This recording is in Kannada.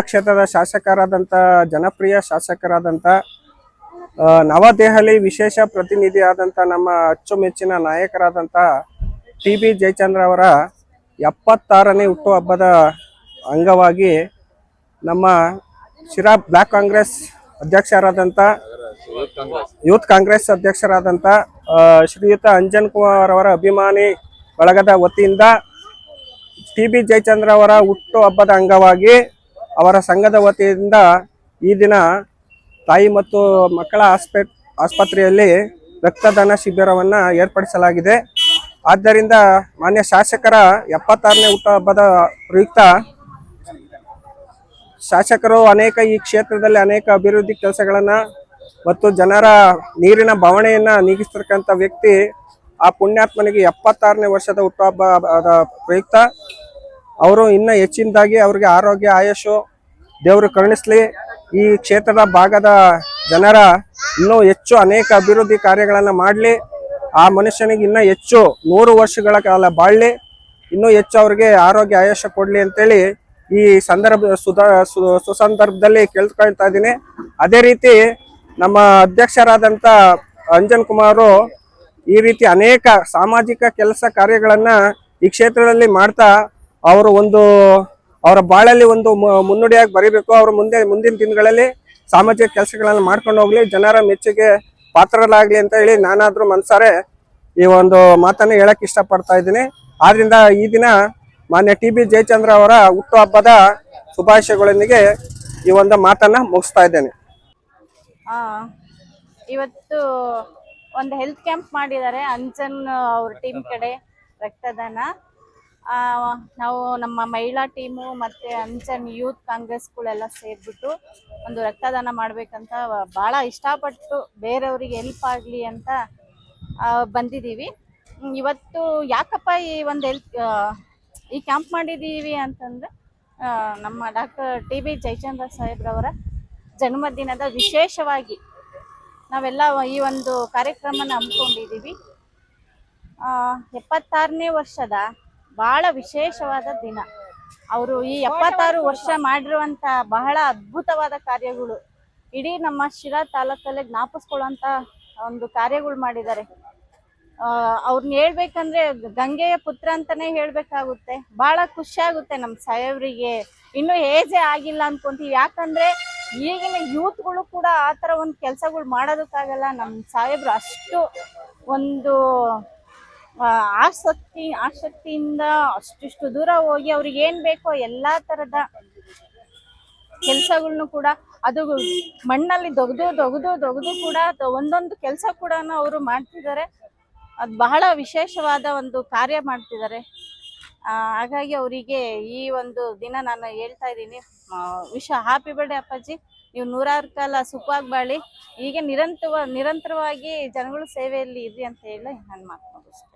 ಕ್ಷೇತ್ರದ ಶಾಸಕರಾದಂಥ ಜನಪ್ರಿಯ ಶಾಸಕರಾದಂಥ ನವದೆಹಲಿ ವಿಶೇಷ ಪ್ರತಿನಿಧಿಯಾದಂಥ ನಮ್ಮ ಅಚ್ಚುಮೆಚ್ಚಿನ ನಾಯಕರಾದಂಥ ಟಿ ಬಿ ಜಯಚಂದ್ರ ಅವರ ಎಪ್ಪತ್ತಾರನೇ ಹುಟ್ಟುಹಬ್ಬದ ಅಂಗವಾಗಿ ನಮ್ಮ ಶಿರಾ ಬ್ಲಾಕ್ ಕಾಂಗ್ರೆಸ್ ಅಧ್ಯಕ್ಷರಾದಂಥ ಯೂತ್ ಕಾಂಗ್ರೆಸ್ ಅಧ್ಯಕ್ಷರಾದಂಥ ಶ್ರೀಯುತ ಅಂಜನ್ ಕುಮಾರ್ ಅವರ ಅಭಿಮಾನಿ ಬಳಗದ ವತಿಯಿಂದ ಟಿ ಬಿ ಜಯಚಂದ್ರ ಅವರ ಹುಟ್ಟು ಹಬ್ಬದ ಅಂಗವಾಗಿ ಅವರ ಸಂಘದ ವತಿಯಿಂದ ಈ ದಿನ ತಾಯಿ ಮತ್ತು ಮಕ್ಕಳ ಆಸ್ಪೆ ಆಸ್ಪತ್ರೆಯಲ್ಲಿ ರಕ್ತದಾನ ಶಿಬಿರವನ್ನು ಏರ್ಪಡಿಸಲಾಗಿದೆ. ಆದ್ದರಿಂದ ಮಾನ್ಯ ಶಾಸಕರ ಎಪ್ಪತ್ತಾರನೇ ಹುಟ್ಟುಹಬ್ಬದ ಪ್ರಯುಕ್ತ ಶಾಸಕರು ಅನೇಕ ಈ ಕ್ಷೇತ್ರದಲ್ಲಿ ಅನೇಕ ಅಭಿವೃದ್ಧಿ ಕೆಲಸಗಳನ್ನು ಮತ್ತು ಜನರ ನೀರಿನ ಭಾವನೆಯನ್ನು ನೀಗಿಸ್ತಕ್ಕಂಥ ವ್ಯಕ್ತಿ ಆ ಪುಣ್ಯಾತ್ಮನಿಗೆ ಎಪ್ಪತ್ತಾರನೇ ವರ್ಷದ ಹುಟ್ಟುಹಬ್ಬದ ಪ್ರಯುಕ್ತ. ಅವರು ಇನ್ನ ಹೆಚ್ಚಿನದಾಗಿ ಅವ್ರಿಗೆ ಆರೋಗ್ಯ ಆಯುಷು ದೇವರು ಕರುಣಿಸ್ಲಿ. ಈ ಕ್ಷೇತ್ರದ ಭಾಗದ ಜನರ ಇನ್ನೂ ಹೆಚ್ಚು ಅನೇಕ ಅಭಿವೃದ್ಧಿ ಕಾರ್ಯಗಳನ್ನು ಮಾಡಲಿ. ಆ ಮನುಷ್ಯನಿಗೆ ಇನ್ನೂ ಹೆಚ್ಚು ನೂರು ವರ್ಷಗಳ ಕಾಲ ಬಾಳಲಿ. ಇನ್ನೂ ಹೆಚ್ಚು ಅವ್ರಿಗೆ ಆರೋಗ್ಯ ಆಯುಷ್ಯ ಕೊಡಲಿ ಅಂತೇಳಿ ಈ ಸಂದರ್ಭ ಸುಧಾ ಸುಸಂದರ್ಭದಲ್ಲಿ ಕೇಳ್ಕೊಳ್ತಾ ಇದ್ದೀನಿ. ಅದೇ ರೀತಿ ನಮ್ಮ ಅಧ್ಯಕ್ಷರಾದಂಥ ಅಂಜನ್ ಕುಮಾರು ಈ ರೀತಿ ಅನೇಕ ಸಾಮಾಜಿಕ ಕೆಲಸ ಕಾರ್ಯಗಳನ್ನು ಈ ಕ್ಷೇತ್ರದಲ್ಲಿ ಮಾಡ್ತಾ ಅವರು ಒಂದು, ಅವರ ಬಾಳಲ್ಲಿ ಒಂದು ಮುನ್ನುಡಿಯಾಗಿ ಬರೀಬೇಕು. ಅವರು ಮುಂದೆ, ಮುಂದಿನ ದಿನಗಳಲ್ಲಿ ಸಾಮಾಜಿಕ ಕೆಲಸಗಳನ್ನು ಮಾಡ್ಕೊಂಡು ಹೋಗ್ಲಿ, ಜನರ ಮೆಚ್ಚುಗೆ ಪಾತ್ರರಾಗ್ಲಿ ಅಂತ ಹೇಳಿ ನಾನಾದ್ರೂ ಮನ್ಸಾರೆ ಈ ಒಂದು ಮಾತನ್ನ ಹೇಳಕ್ ಇಷ್ಟಪಡ್ತಾ ಇದ್ದೀನಿ. ಆದ್ರಿಂದ ಈ ದಿನ ಮಾನ್ಯ ಟಿ ಬಿ ಜಯಚಂದ್ರ ಅವರ ಹುಟ್ಟುಹಬ್ಬದ ಶುಭಾಶಯಗಳೊಂದಿಗೆ ಈ ಒಂದು ಮಾತನ್ನ ಮುಗಿಸ್ತಾ ಇದ್ದೇನೆ. ಇವತ್ತು ಒಂದು ಹೆಲ್ತ್ ಕ್ಯಾಂಪ್ ಮಾಡಿದ್ದಾರೆ. ಅಂಜನ್ ಅವ್ರ ಟೀಮ್ ಕಡೆ ರಕ್ತದಾನ. ನಾವು ನಮ್ಮ ಮಹಿಳಾ ಟೀಮು ಮತ್ತು ಅಂಚನ್ ಯೂತ್ ಕಾಂಗ್ರೆಸ್ಗಳೆಲ್ಲ ಸೇರಿಬಿಟ್ಟು ಒಂದು ರಕ್ತದಾನ ಮಾಡಬೇಕಂತ ಭಾಳ ಇಷ್ಟಪಟ್ಟು ಬೇರೆಯವ್ರಿಗೆ ಹೆಲ್ಪ್ ಆಗಲಿ ಅಂತ ಬಂದಿದ್ದೀವಿ. ಇವತ್ತು ಯಾಕಪ್ಪ ಈ ಒಂದು ಹೆಲ್ಪ್ ಈ ಕ್ಯಾಂಪ್ ಮಾಡಿದ್ದೀವಿ ಅಂತಂದರೆ ನಮ್ಮ ಡಾಕ್ಟರ್ ಟಿ ಬಿ ಜಯಚಂದ್ರ ಸಾಹೇಬ್ರವರ ಜನ್ಮದಿನದ ವಿಶೇಷವಾಗಿ ನಾವೆಲ್ಲ ಈ ಒಂದು ಕಾರ್ಯಕ್ರಮನ ಹಮ್ಮಿಕೊಂಡಿದ್ದೀವಿ. ಎಪ್ಪತ್ತಾರನೇ ವರ್ಷದ ಬಹಳ ವಿಶೇಷವಾದ ದಿನ. ಅವರು ಈ ಎಪ್ಪತ್ತಾರು ವರ್ಷ ಮಾಡಿರುವಂತಹ ಬಹಳ ಅದ್ಭುತವಾದ ಕಾರ್ಯಗಳು. ಇಡೀ ನಮ್ಮ ಶಿರಾ ತಾಲೂಕಲ್ಲೇ ಜ್ಞಾಪಿಸ್ಕೊಳ್ಳುವಂತ ಒಂದು ಕಾರ್ಯಗಳು ಮಾಡಿದ್ದಾರೆ. ಅವ್ರನ್ನ ಹೇಳ್ಬೇಕಂದ್ರೆ ಗಂಗೆಯ ಪುತ್ರ ಅಂತಾನೆ ಹೇಳ್ಬೇಕಾಗುತ್ತೆ. ಬಹಳ ಖುಷಿ ಆಗುತ್ತೆ ನಮ್ಮ ಸಾಹೇಬ್ರಿಗೆ. ಇನ್ನೂ ಏಜೆ ಆಗಿಲ್ಲ ಅನ್ಕೊಂತೀವಿ. ಯಾಕಂದ್ರೆ ಈಗಿನ ಯೂತ್ಗಳು ಕೂಡ ಆ ಥರ ಒಂದು ಕೆಲಸಗಳು ಮಾಡೋದಕ್ಕಾಗಲ್ಲ. ನಮ್ಮ ಸಾಹೇಬ್ರು ಅಷ್ಟು ಒಂದು ಆಸಕ್ತಿ, ಆಸಕ್ತಿಯಿಂದ ಅಷ್ಟಿಷ್ಟು ದೂರ ಹೋಗಿ ಅವ್ರಿಗೆ ಏನ್ ಬೇಕೋ ಎಲ್ಲಾ ತರದ ಕೆಲ್ಸಗಳನ್ನು ಕೂಡ ಅದು ಮಣ್ಣಲ್ಲಿ ದೊಗದು ದೊಗದು ದೊಗದು ಕೂಡ ಒಂದೊಂದು ಕೆಲಸ ಕೂಡ ಅವರು ಮಾಡ್ತಿದ್ದಾರೆ. ಅದು ಬಹಳ ವಿಶೇಷವಾದ ಒಂದು ಕಾರ್ಯ ಮಾಡ್ತಿದ್ದಾರೆ. ಹಾಗಾಗಿ ಅವರಿಗೆ ಈ ಒಂದು ದಿನ ನಾನು ಹೇಳ್ತಾ ಇದ್ದೀನಿ. ವಿಶ ಹ್ಯಾಪಿ ಬರ್ಡೇ ಅಪ್ಪಾಜಿ. ನೀವು ನೂರಾರು ಕಾಲ ಸುಖವಾಗಿ ಬಾಳಿ ಹೀಗೆ ನಿರಂತರ ನಿರಂತರವಾಗಿ ಜನಗಳ ಸೇವೆಯಲ್ಲಿ ಇರ್ರಿ ಅಂತ ಹೇಳಿ ನಾನು ಮಾತು ಮುಗಿಸ್ತೀನಿ.